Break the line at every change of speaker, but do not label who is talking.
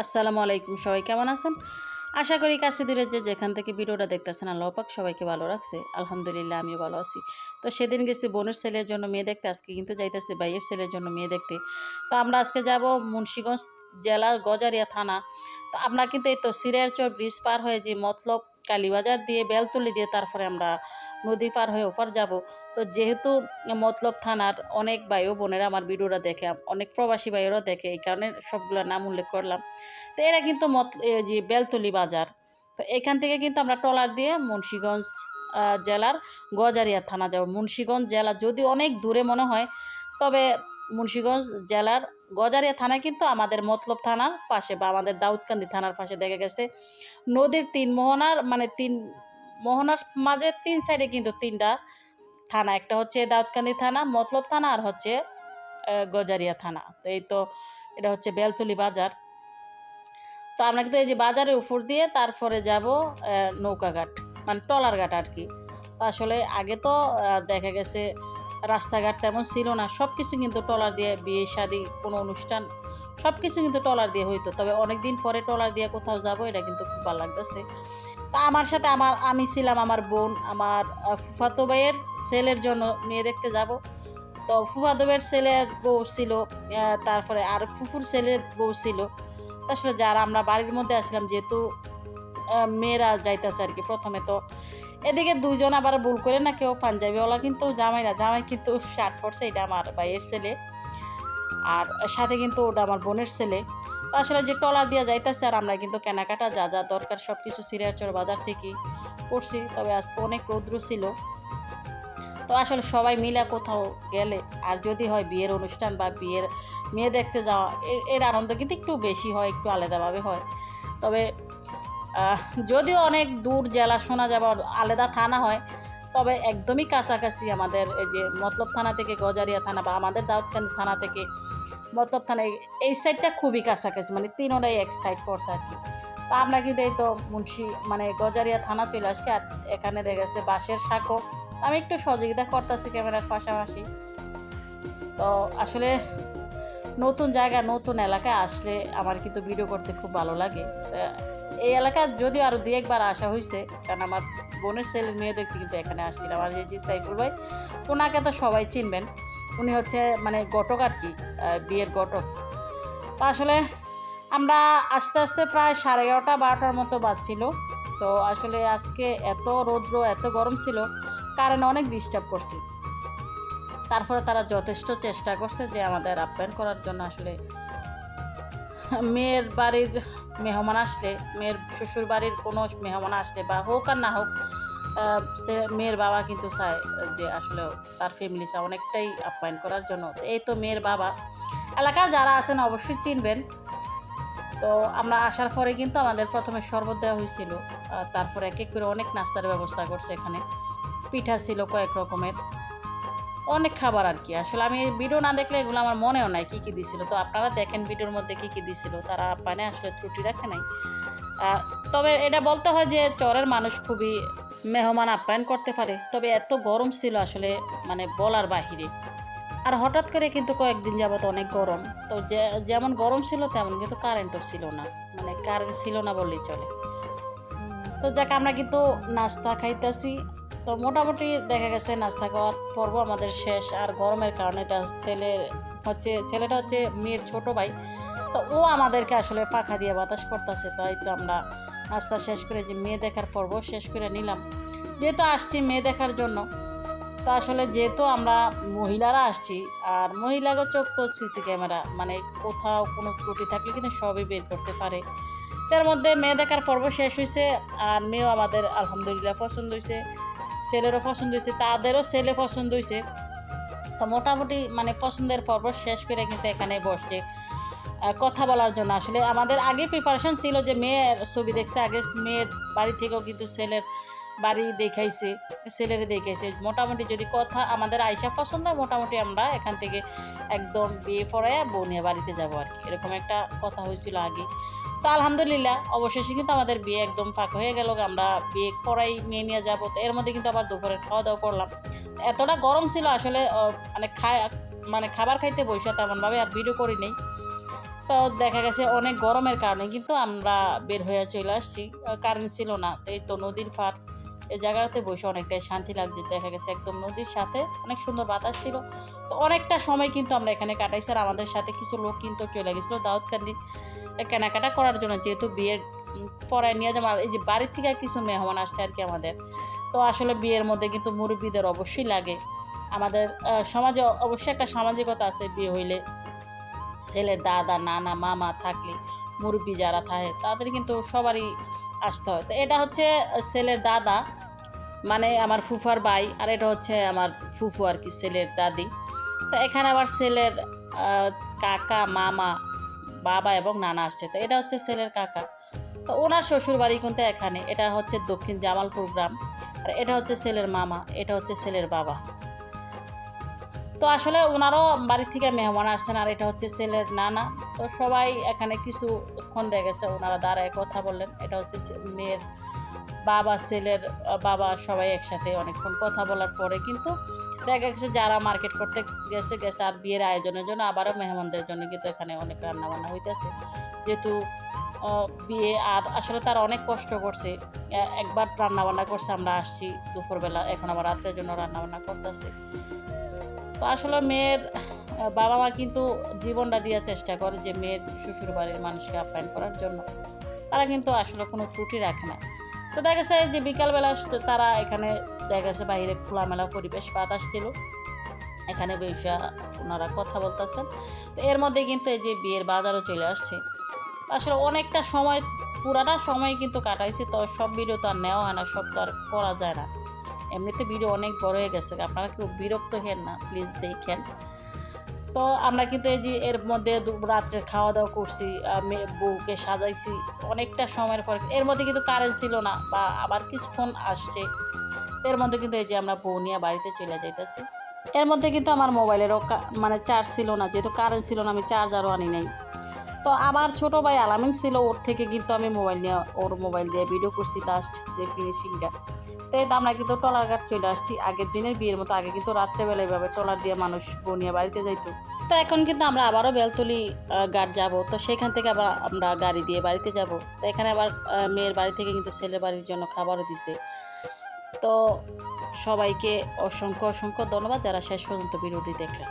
আসসালামু আলাইকুম, সবাই কেমন আছেন? আশা করি কাছে দূরে যে যেখান থেকে ভিডিওটা দেখতেছেন, আল্লাহ পাক সবাইকে ভালো রাখছে। আলহামদুলিল্লাহ, আমিও ভালো আছি। তো সেদিন গেছি বোনের ছেলের জন্য মেয়ে দেখতে, আজকে কিন্তু যাইতেছে ভাইয়ের ছেলের জন্য মেয়ে দেখতে। তো আমরা আজকে যাব মুন্সিগঞ্জ জেলার গজারিয়া থানা। তো আমরা কিন্তু এই তো সিরিয়ারচর ব্রিজ পার হয়ে যে মতলব কালীবাজার দিয়ে, বেলতলি দিয়ে তারপরে আমরা নদী পার হয়ে ওপার যাব। তো যেহেতু মতলব থানার অনেক ভাই ও বোনেরা আমার ভিডিওটা দেখে, অনেক প্রবাসী ভাইয়েরও দেখে, এই কারণে সবগুলোর নাম উল্লেখ করলাম। তো এরা কিন্তু মত যে বেলতলি বাজার। তো এখান থেকে কিন্তু আমরা ট্রলার দিয়ে মুন্সীগঞ্জ জেলার গজারিয়া থানা যাব। মুন্সীগঞ্জ জেলা যদি অনেক দূরে মনে হয়, তবে মুন্সীগঞ্জ জেলার গজারিয়া থানা কিন্তু আমাদের মতলব থানার পাশে বা আমাদের দাউদকান্দি থানার পাশে দেখা গেছে। নদীর তিন মোহনার মানে তিন মোহনার মাঝে তিন সাইডে কিন্তু তিনটা থানা। একটা হচ্ছে দাউদকান্দি থানা, মতলব থানা, আর হচ্ছে গজারিয়া থানা। তো এই তো এটা হচ্ছে বেলতলি বাজার। তো আমরা কিন্তু এই যে বাজারের উপর দিয়ে তারপরে যাব নৌকাঘাট মানে টলার ঘাট আর কি। তো আসলে আগে তো দেখা গেছে রাস্তাঘাট তেমন ছিল না। সব কিছু কিন্তু টলার দিয়ে বিয়ে শাদি কোনো অনুষ্ঠান সব কিছু কিন্তু টলার দিয়ে হইতো। তবে অনেক দিন পরে টলার দিয়ে কোথাও যাব, এটা কিন্তু খুব ভালো লাগতেছে। তা আমার সাথে আমার, আমি ছিলাম আমার বোন, আমার ফুফাতো ভাইয়ের ছেলের জন্য মেয়ে দেখতে যাব। তো ফুফাতো ভাইয়ের ছেলের বউ ছিল তারপরে আর ফুফুর ছেলের বউ ছিল। আসলে যারা আমরা বাড়ির মধ্যে আসলাম, যেহেতু মেয়েরা যাইতেছে আর কি প্রথমে, তো এদিকে দুইজন আবার ভুল করে না কেউ পাঞ্জাবিওয়ালা কিন্তু জামাই না, জামাই কিন্তু শার্ট পরছে, এটা আমার ভাইয়ের ছেলে। আর সাথে কিন্তু ওটা আমার বোনের ছেলে। তো আসলে যে টলার দিয়ে যাইতেছে আর আমরা কিন্তু কেনাকাটা যা যা দরকার সব কিছু সিরিয়াচর বাজার থেকে করছি, তবে আজকে অনেক রৌদ্র ছিল। তো আসলে সবাই মিলে কোথাও গেলে আর যদি হয় বিয়ের অনুষ্ঠান বা বিয়ের মেয়ে দেখতে যাওয়া এর আনন্দ কিন্তু একটু বেশি হয়, একটু আলাদাভাবে হয়। তবে যদিও অনেক দূর জেলা শোনা যাবে আলাদা থানা হয়, তবে একদমই কাছাকাছি আমাদের এই যে মতলব থানা থেকে গজারিয়া থানা বা আমাদের দাউদকান্দি থানা থেকে মতলব থানা এই- সাইডটা খুবই কাছাকাছি মানে তিনোটাই এক সাইড পড়ছে আর কি তো আমরা কিন্তু এই তো মুন্সি মানে গজারিয়া থানা চলে আসছি আর এখানে দেখা গেছে বাঁশের শাঁখো আমি একটু সহযোগিতা করতেছি ক্যামেরার পাশাপাশি তো আসলে নতুন জায়গা নতুন এলাকায় আসলে আমার কিন্তু ভিডিও করতে খুব ভালো লাগে এই এলাকা যদিও আরও দু একবার আসা হয়েছে কারণ আমার বোনের ছেলের মেয়ে দেখতে কিন্তু এখানে আসছিলাম আর যে সাইফুল ভাই ওনাকে তো সবাই চিনবেন উনি হচ্ছে মানে ঘটক আর কি বিয়ের ঘটক তো আসলে আমরা আস্তে আস্তে প্রায় সাড়ে এগারোটা, বারোটার মতো বাজছিল। তো আসলে আজকে এত রৌদ্র, এত গরম ছিল কারেন্ট অনেক ডিস্টার্ব করছি। তারপরে তারা যথেষ্ট চেষ্টা করছে যে আমাদের আপ্যায়ন করার জন্য আসলে মেয়ের বাড়ির মেহমান আসলে, মেয়ের শ্বশুর বাড়ির কোনো মেহমান আসলে বা হোক আর না হোক সে মেয়ের বাবা কিন্তু চায় যে আসলে তার ফ্যামিলি চায় অনেকটাই আপ্যায়ন করার জন্য। এই তো মেয়ের বাবা। এলাকার যারা আছেন অবশ্যই চিনবেন। তো আমরা আসার পরে কিন্তু আমাদের প্রথমে শরবত দেওয়া হয়েছিল। তারপরে এক এক করে অনেক নাস্তার ব্যবস্থা করছে এখানে। পিঠা ছিল কয়েক রকমের। অনেক খাবার আর কি। আসলে আমি ভিডিও না দেখলে এগুলো আমার মনেও নাই কী কী দিছিল। তো আপনারা দেখেন ভিডিওর মধ্যে কী কী দিছিল। তারা পানে আসলে ত্রুটি রাখে নাই। তবে এটা বলতে হয় যে চরের মানুষ খুবই মেহমান আপ্যায়ন করতে পারে, তবে এত গরম ছিল আসলে মানে বলার বাহিরে। আর হঠাৎ করে কিন্তু কয়েকদিন যাবত অনেক গরম। তো যেমন গরম ছিল, তেমন কিন্তু কারেন্টও ছিল না। মানে কারেন্ট ছিল না বললেই চলে। তো যাক, আমরা কিন্তু নাস্তা খাইতেছি। তো মোটামুটি দেখা গেছে, নাস্তা খাওয়ার পর্ব আমাদের শেষ। আর গরমের কারণে এটা ছেলে, হচ্ছে, ছেলেটা হচ্ছে মেয়ের ছোট ভাই। তো ও আমাদেরকে আসলে পাখা দিয়ে বাতাস করতেছে, তাই তো আমরা নাস্তা শেষ করে যে মেয়ে দেখার পর্ব শেষ করে নিলাম। যেহেতু আসছি মেয়ে দেখার জন্য, তো আসলে যেহেতু আমরা মহিলারা আসছি, আর মহিলাগো চোখ তো সিসি ক্যামেরা মানে কোথাও কোনো ত্রুটি থাকলে কিন্তু সবই বের করতে পারে। তার মধ্যে মেয়ে দেখার পর্ব শেষ হয়েছে আর মেয়েও আমাদের আলহামদুলিল্লাহ পছন্দ হয়েছে ছেলেরও পছন্দ হয়েছে তাদেরও ছেলে পছন্দ হয়েছে তো মোটামুটি মানে পছন্দের পর্ব শেষ করে কিন্তু এখানে বসছে। কথা বলার জন্য। আসলে আমাদের আগে প্রিপারেশন ছিল যে মেয়ের ছবি দেখছে, আগে মেয়ের বাড়ি থেকেও কিন্তু ছেলের বাড়ি দেখাইছে, ছেলেরে দেখাইছে। মোটামুটি যদি কথা আমাদের আয়সা পছন্দ হয়, মোটামুটি আমরা এখান থেকে একদম বিয়ে পড়ায় বনিয়া বাড়িতে যাব আর কি। এরকম একটা কথা হয়েছিল আগে। তো আলহামদুলিল্লাহ, অবশেষে কিন্তু আমাদের বিয়ে একদম ফাঁকা হয়ে গেল। আমরা বিয়ে পড়াই, মেয়ে নিয়ে যাব। তো এর মধ্যে কিন্তু আবার দুপুরে খাওয়া দাওয়া করলাম। এতটা গরম ছিল আসলে মানে খায় মানে খাবার খাইতে বসে তেমনভাবে আর ভিডিও করি নেই। তো দেখা গেছে অনেক গরমের কারণে কিন্তু আমরা বের হয়ে চলে আসছি। কারেন্ট ছিল না। এই তো নদীর ফাট এই জায়গাতে বসে অনেকটাই শান্তি লাগছে। দেখা গেছে একদম নদীর সাথে অনেক সুন্দর বাতাস ছিল। তো অনেকটা সময় কিন্তু আমরা এখানে কাটাইছি আর আমাদের সাথে কিছু লোক কিন্তু চলে গেছিল দাউদকান্দি কেনাকাটা করার জন্য, যেহেতু বিয়ের পড়ায় নিয়ে যাব। এই যে বাড়ির থেকে কিছু মেহমান আসছে আর কি আমাদের। তো আসলে বিয়ের মধ্যে কিন্তু মুরব্বীদের অবশ্যই লাগে। আমাদের সমাজে অবশ্যই একটা সামাজিকতা আছে বিয়ে হইলে। ছেলের দাদা, নানা, মামা থাকলে মুরব্বী যারা থাকে, তাদের কিন্তু সবারই আসতে হয়। তো এটা হচ্ছে ছেলের দাদা মানে আমার ফুফার ভাই, আর এটা হচ্ছে আমার ফুফু আর কি, ছেলের দাদি। তো এখানে আবার ছেলের কাকা, মামা, বাবা এবং নানা আসছে। তো এটা হচ্ছে ছেলের কাকা। তো ওনার শ্বশুর বাড়ি কিন্তু এখানে। এটা হচ্ছে দক্ষিণ জামালপুর গ্রাম। আর এটা হচ্ছে ছেলের মামা, এটা হচ্ছে ছেলের বাবা। তো আসলে ওনারও বাড়ি থেকে মেহমান আসছেন আর এটা হচ্ছে ছেলের নানা। তো সবাই এখানে কিছুক্ষণ দেখা গেছে ওনারা দাঁড়ায় কথা বললেন। এটা হচ্ছে মেয়ের বাবা, ছেলের বাবা সবাই একসাথে অনেকক্ষণ কথা বলার পরে কিন্তু দেখা গেছে যারা মার্কেট করতে গেছে গেছে আর বিয়ের আয়োজনের জন্য আবারও মেহমানদের জন্য কিন্তু এখানে অনেক রান্না বান্না হইতেছে। যেহেতু বিয়ে আর আসলে তারা অনেক কষ্ট করছে। একবার রান্নাবান্না করছে, আমরা আসছি দুপুরবেলা। এখন আবার রাত্রের জন্য রান্নাবান্না করতেছে। তো আসলে মেয়ের বাবা মা কিন্তু জীবনটা দেওয়ার চেষ্টা করে যে মেয়ের শ্বশুর বাড়ির মানুষকে আপ্যায়ন করার জন্য। তারা কিন্তু আসলে কোনো ত্রুটি রাখে না। তো দেখা গেছে যে বিকালবেলা তারা এখানে দেখা গেছে বাইরে খোলামেলা পরিবেশ বাতাস ছিল এখানে বেশা ওনারা কথা বলতেছেন। তো এর মধ্যে কিন্তু এই যে বিয়ের বাজারও চলে আসছে। আসলে অনেকটা সময়, পুরাটা সময় কিন্তু কাটাইছি, তো সব ভিডিও তো আর নেওয়া হয় না, সব তো আর করা যায় না। এমনিতে ভিডিও অনেক বড় হয়ে গেছে, আপনারা কেউ বিরক্ত হেন না প্লিজ দেখেন। তো আমরা কিন্তু এই যে এর মধ্যে রাত্রে খাওয়া দাওয়া করছি বউকে সাজাইছি, অনেকটা সময়ের পর, এর মধ্যে কিন্তু কারেন্ট ছিল না, বা আবার কিছুক্ষণ আসছে। এর মধ্যে কিন্তু এই যে আমরা বউ নিয়ে বাড়িতে চলে যাইতেছি। এর মধ্যে কিন্তু আমার মোবাইলেরও মানে চার্জ ছিল না, যেহেতু কারেন্ট ছিল না, আমি চার্জারও আনি নাই। তো আবার ছোট ভাই আলামিন ছিল, ওর থেকে কিন্তু আমি মোবাইল নিয়ে, ওর মোবাইল দিয়ে ভিডিও করছি লাস্ট যে ফিনিশিংটা তো এই আমরা কিন্তু টলার ঘাট চলে আসছি। আগের দিনের বিয়ের মতো, আগে কিন্তু রাত্রেবেলা এভাবে টলার দিয়ে মানুষ বনিয়া বাড়িতে যাইতো। তো এখন কিন্তু আমরা আবারও বেলতলি ঘাট যাব। তো সেখান থেকে আবার আমরা গাড়ি দিয়ে বাড়িতে যাব। তো এখানে আবার মেয়ের বাড়ি থেকে কিন্তু ছেলে বাড়ির জন্য খাবারও দিছে। তো সবাইকে অসংখ্য অসংখ্য ধন্যবাদ যারা শেষ পর্যন্ত ভিডিওটি দেখলেন।